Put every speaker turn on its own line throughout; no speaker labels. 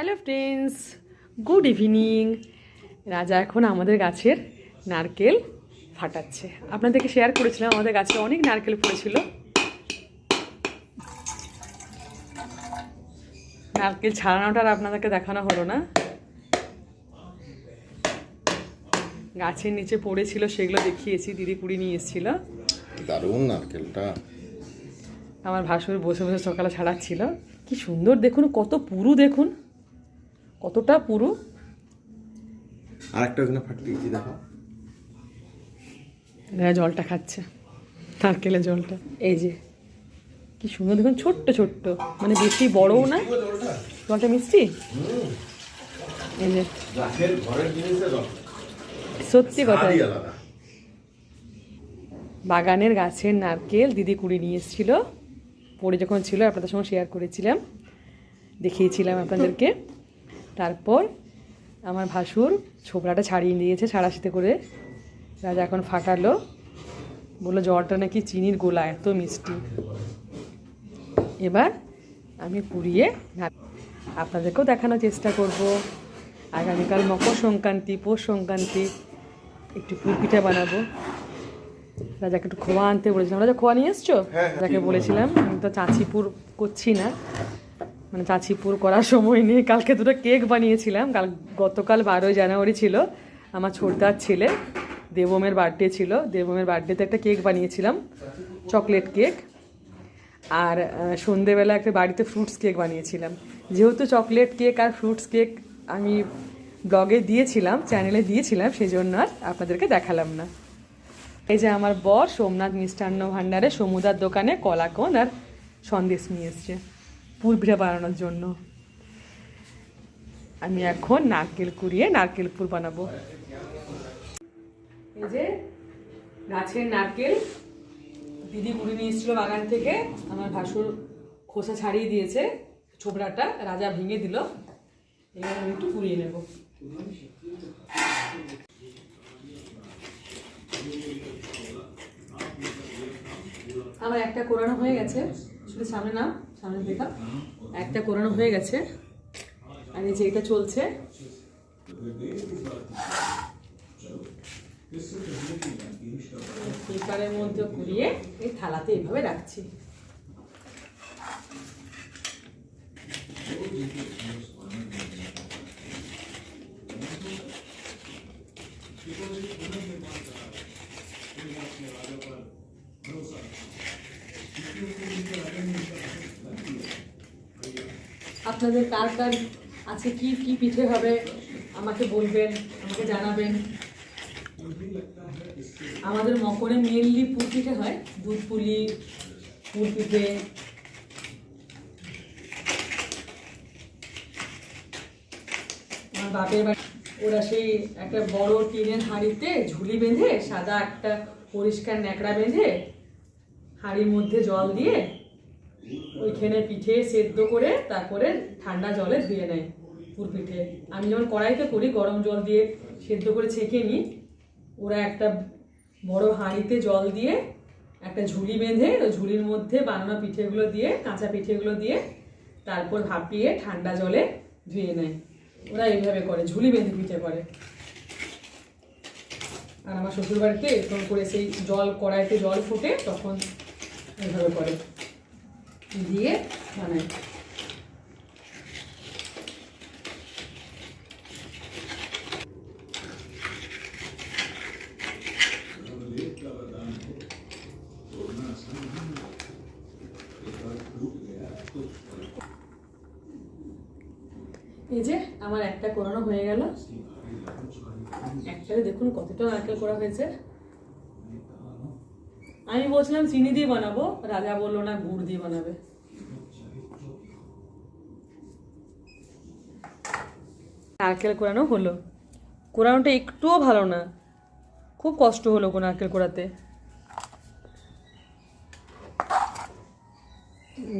Hello friends good evening রাজা এখন আমাদের গাছের নারকেল ফাটাচ্ছে। আপনাদেরকে শেয়ার করেছিলাম আমাদের গাছে অনেক নারকেল পড়েছিল। নারকেল ছাড়ানোটা আর আপনাদেরকে দেখানো হলো না। গাছের নিচে পড়েছিল সেগুলো দেখিয়েছি দিদি কুড়ি নিয়ে এসেছিল।
দারুণ নারকেলটা।
আমার ভাসুর বসে বসে সকালে ছাড়াচ্ছিল। কি সুন্দর দেখুন কত পুরু দেখুন। কতটা পুরু?
আর একটা ওখানে ফাটিয়েছি দেখো।
দেখা জলটা খাচ্ছে নারকেলের জলটা। এই যে কি সুন্দর দেখুন ছোট্ট ছোট্ট। মানে বেশি বড়ও না। জলটা? মিষ্টি? এই যে। সত্যি কথা। বাগানের গাছের নারকেল দিদি কুড়ি নিয়ে এসেছিল। পরে যখন ছিল আপনাদের সঙ্গে শেয়ার করেছিলাম। দেখিয়েছিলাম আপনাদেরকে। তারপর আমার ভাসুর ছোবড়াটা ছাড়িয়ে দিয়েছে ছাড়াশিতে করে। রাজা এখন ফাটালো। বলল জলটা নাকি চিনির গোলা এত মিষ্টি। এবার আমি পুড়িয়ে আপনাদেরকেও দেখানোর চেষ্টা করব। আগামীকাল মকর সংক্রান্তি পৌষ সংক্রান্তি একটু পুর পিঠা বানাবো। রাজাকে একটু খোয়া আনতে বলেছিলাম। রাজা খোয়া নিয়ে এসছো? রাজাকে বলেছিলাম আমি তো চাঁচিপুর করছি না। মানে চাঁচিপুর করার সময় নেই কালকে দুটো কেক বানিয়েছিলাম। কাল গতকাল বারোই জানুয়ারি ছিল। আমার ছোটদার ছেলে দেবমের বার্থডে ছিল। দেবমের বার্থডেতে একটা কেক বানিয়েছিলাম, চকলেট কেক। আর সন্ধেবেলা একটা বাড়িতে ফ্রুটস কেক বানিয়েছিলাম। যেহেতু চকলেট কেক আর ফ্রুটস কেক আমি ব্লগে দিয়েছিলাম, চ্যানেলে দিয়েছিলাম সেই জন্য আর আপনাদেরকে দেখালাম না। এই যে আমার বর সোমনাথ মিষ্টান্ন ভাণ্ডারে সমুদার দোকানে কলাকন আর সন্দেশ নিয়ে এসছে। পুর পিঠা বানানোর জন্য। আমি এখন নারকেল কুড়িয়ে নারকেল পুর বানাবো। এই যে গাছের নারকেল দিদি কুড়ি নিয়ে এসেছিল বাগান থেকে, আমার ভাসুর খোসা ছাড়িয়ে দিয়েছে, ছোবড়াটা, রাজা ভেঙে দিল। এবার আমি একটু কুড়িয়ে নেব। আমার একটা কোরানো হয়ে গেছে, শুধু সামনে নাম সামনে দেখা একটা কোরানো হয়ে গেছে। আর এই যে এটা চলছে। পেপারের মধ্যে কুড়িয়ে এই থালাতে এইভাবে রাখছি। আপনাদের কার কার আছে, কি কি পিঠে হবে? আমাকে বলবেন, আমাকে জানাবেন। আমাদের মকরে মেনলি পুর পিঠে হয়, দুধ পুলি, পুর পিঠে। আমার বাপের বাড়ি, ওরা সেই একটা বড় টিনের হাঁড়িতে ঝুলি বেঁধে সাদা একটা পরিষ্কার ন্যাকড়া বেঁধে হাঁড়ির মধ্যে জল দিয়ে ওইখানে পিঠে সেদ্ধ করে তারপরে ঠান্ডা জলে ধুয়ে নেয় পুর পিঠে। আমি যেমন কড়াইতে করি, গরম জল দিয়ে সেদ্ধ করে ছেঁকে নিই, ওরা একটা বড় হাঁড়িতে জল দিয়ে একটা ঝুড়ি বেঁধে, ওই ঝুড়ির মধ্যে বানানো পিঠেগুলো দিয়ে, কাঁচা পিঠেগুলো দিয়ে তারপর ভাপিয়ে ঠান্ডা জলে ধুয়ে নেয়। ওরা এইভাবে করে, ঝুলি বেঁধে পিঠে করে। আর আমার শ্বশুরবাড়িতে এরকম করে সেই জল, কড়াইতে জল ফুটে তখন এইভাবে করে। দিয়ে বানাই এই যে আমার একটা কোরানো হয়ে গেল। একটাতে দেখুন কতটা নারকেল করা হয়েছে। আমি বলছিলাম চিনি দিয়ে বানাবো, রাজা বলল না গুড় দিয়ে বানাবে। নারকেল কোরানো হলো। কোরানোটা একটুও ভালো না। খুব কষ্ট হলো গো নারকেল কোরাতে।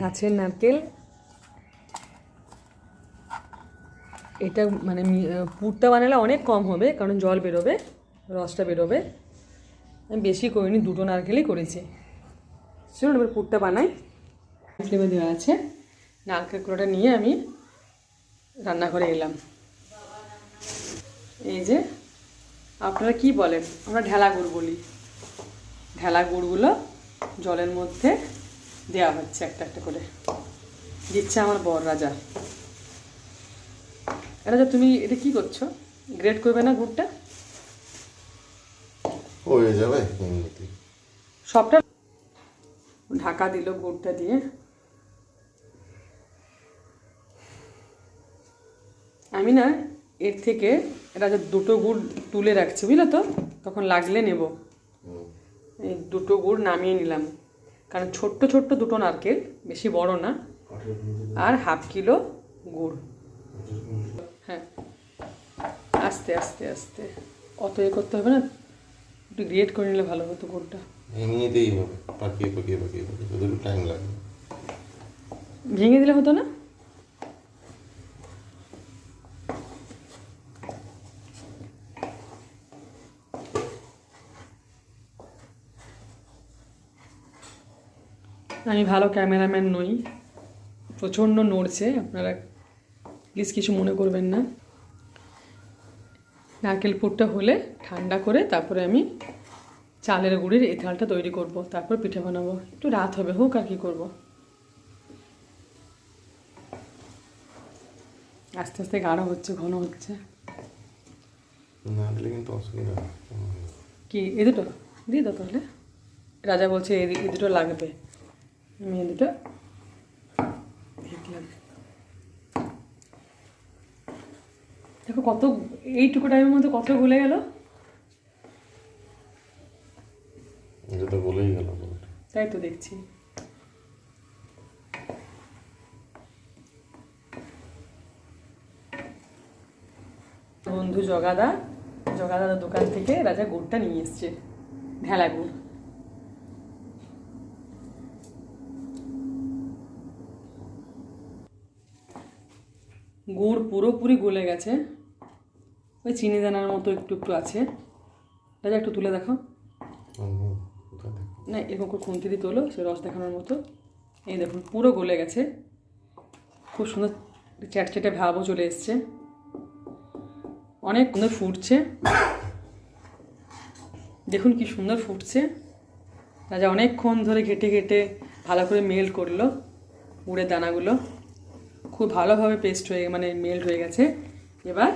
গাছের নারকেল। এটা মানে পুরটা বানালে অনেক কম হবে, কারণ জল বেরোবে, রসটা বেরোবে। আমি বেশি করিনি দুটো নারকেলই করেছি। চলুন এবার পুরটা বানাই। ফ্লেমে দেওয়া আছে। নারকেল কুড়োটা নিয়ে আমি রান্নাঘরে এলাম। এই যে আপনারা কি বলেন? আমরা ঢেলা গুড় বলি। ঢেলা গুড়গুলো জলের মধ্যে দেওয়া হচ্ছে একটা একটা করে। দিচ্ছে আমার বর রাজা। রাজা তুমি এটা কি করছ? গ্রেড করবে না গুড়টা?
হয়ে যাবে এমনিতে।
সবটা ঢাকা দিল গুড়টা দিয়ে। আমি না এর থেকে রাজা দুটো গুড় তুলে রাখছি বুঝলে তো? তখন লাগলে নেব। এই দুটো গুড় নামিয়ে নিলাম। কারণ ছোট্ট ছোট্ট দুটো নারকেল বেশি বড় না। আর হাফ কিলো গুড়। হ্যাঁ। আস্তে আস্তে আস্তে। অত এ করতে হবে না? একটু গ্রেট করে নিলে ভালো হতো গুড়টা
এমনিতেই হবে পাকিয়ে পাকিয়ে পাকিয়ে পাকিয়ে শুধু একটু টাইম লাগবে।
ভেঙে দিলে হতো না? আমি ভালো ক্যামেরাম্যান নই প্রচণ্ড নড়ছে আপনারা প্লিজ কিছু মনে করবেন না। নারকেল পুরটা হলে ঠান্ডা করে তারপরে আমি চালের গুড়ির এই থালটা তৈরি করব তারপর পিঠে বানাবো। একটু রাত হবে হোক আর কি করব। আস্তে আস্তে গাঢ় হচ্ছে ঘন হচ্ছে।
না দিলে কিন্তু অসুবিধা হবে।
কি এ দুটো? দিয়ে দাও তাহলে। রাজা বলছে এ দুটো লাগবে। আমি এ দুটো দিয়ে দেখো কত এইটুকু টাইমের মধ্যে কত গলে গেল?
এটা বলেই গেল
তাই তো দেখছি। বন্ধু জগাদা জগাদার দোকান থেকে রাজা গুড়টা নিয়ে এসছে ঢেলা গুড়। গুড় পুরোপুরি গলে গেছে। ওই চিনি দানার মতো একটু একটু আছে। রাজা একটু তুলে দেখো? না, এরকম করে খুন্তি দিয়ে তোলো, সে রস দেখানোর মতো। এই দেখুন, পুরো গলে গেছে। খুব সুন্দর চ্যাটচ্যাটে ভাবও চলে এসছে। অনেক সুন্দর ফুটছে। দেখুন কি সুন্দর ফুটছে। রাজা অনেকক্ষণ ধরে ঘেটে ঘেটে ভালো করে মেল্ট করল গুড়ের দানাগুলো। খুব ভালোভাবে পেস্ট হয়ে মানে মেল্ট হয়ে গেছে। এবার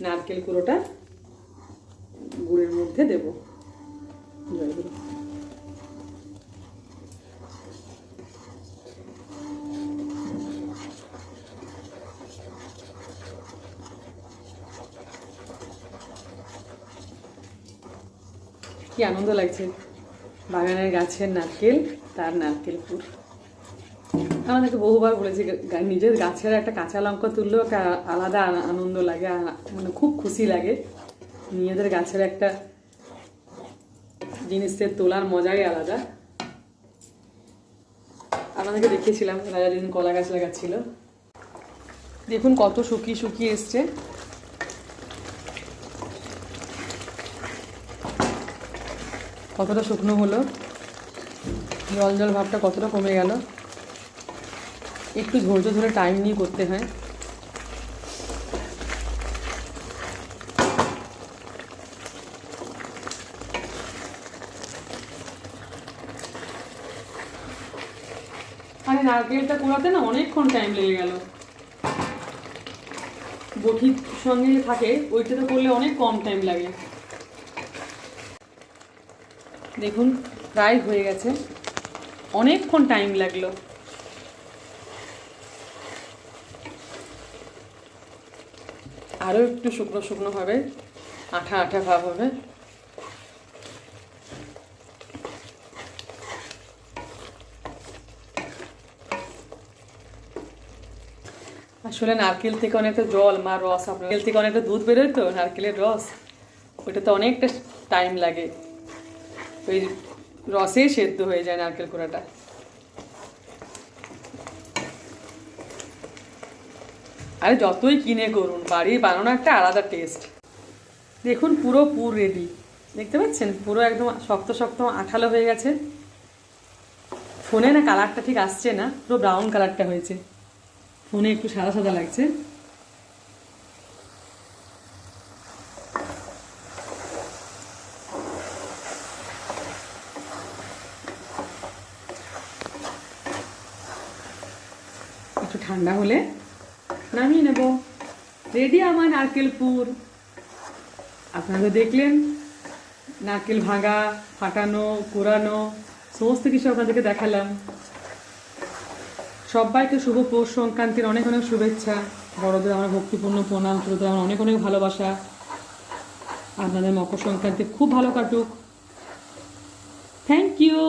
নারকেল কুড়োটা গুড়ের মধ্যে দেবো। কি আনন্দ লাগছে। বাগানের গাছের নারকেল, তার নারকেল পুর আমাদেরকে বহুবার বলেছি, নিজের গাছের একটা কাঁচা লঙ্কা তুললেও একটা আলাদা আনন্দ লাগে আ- মানে খুব খুশি লাগে। নিজেদের গাছের একটা জিনিসের তোলার মজাই আলাদা। আপনাদেরকে দেখিয়েছিলাম, রাজা যেদিন কলা গাছ লাগাচ্ছিল। দেখুন কত শুকিয়ে শুকিয়ে এসছে। কতটা শুকনো হলো। জল জল ভাবটা কতটা কমে গেল। একটু ধৈর্য ধরে টাইম নিয়ে করতে হয়। নারকেলটা কুড়াতে না অনেকক্ষণ টাইম লেগে গেল। বটির সঙ্গে থাকে, ওইটাতে করলে অনেক কম টাইম লাগে। দেখুন, প্রায় হয়ে গেছে। অনেকক্ষণ টাইম লাগল। আরও একটু শুকনো শুকনো হবে, আঠা আঠা ভাব হবে। আসলে নারকেল থেকে অনেকটা জল, মা রস, আপনার নারকেল থেকে অনেকটা দুধ বেরোয় তো, নারকেলের রস? ওইটাতে অনেকটা টাইম লাগে। ওই রসেই সেদ্ধ হয়ে যায় নারকেল কোড়াটা। আরে যতই কিনে করুন, বাড়ির বানানো একটা আলাদা টেস্ট দেখুন, পুরো পুর রেডি দেখতে পাচ্ছেন? পুরো একদম শক্ত শক্ত আঠালো হয়ে গেছে। ফোনে না কালারটা ঠিক আসছে না, পুরো ব্রাউন কালারটা হয়েছে। ফোনে একটু সাদা সাদা লাগছে। একটু ঠান্ডা হলে নামিয়ে নেব। রেডি আমার নারকেল পুর। আপনারা দেখলেন, নারকেল ভাঙা, ফাটানো, কোরানো, সমস্ত কিছু আপনাদেরকে দেখালাম। সবাইকে শুভ পৌষ সংক্রান্তির অনেক অনেক শুভেচ্ছা। বড়দের আমার ভক্তিপূর্ণ প্রণাম ছোটদের আমার অনেক অনেক ভালোবাসা। আপনাদের মকর সংক্রান্তি খুব ভালো কাটুক। Thank you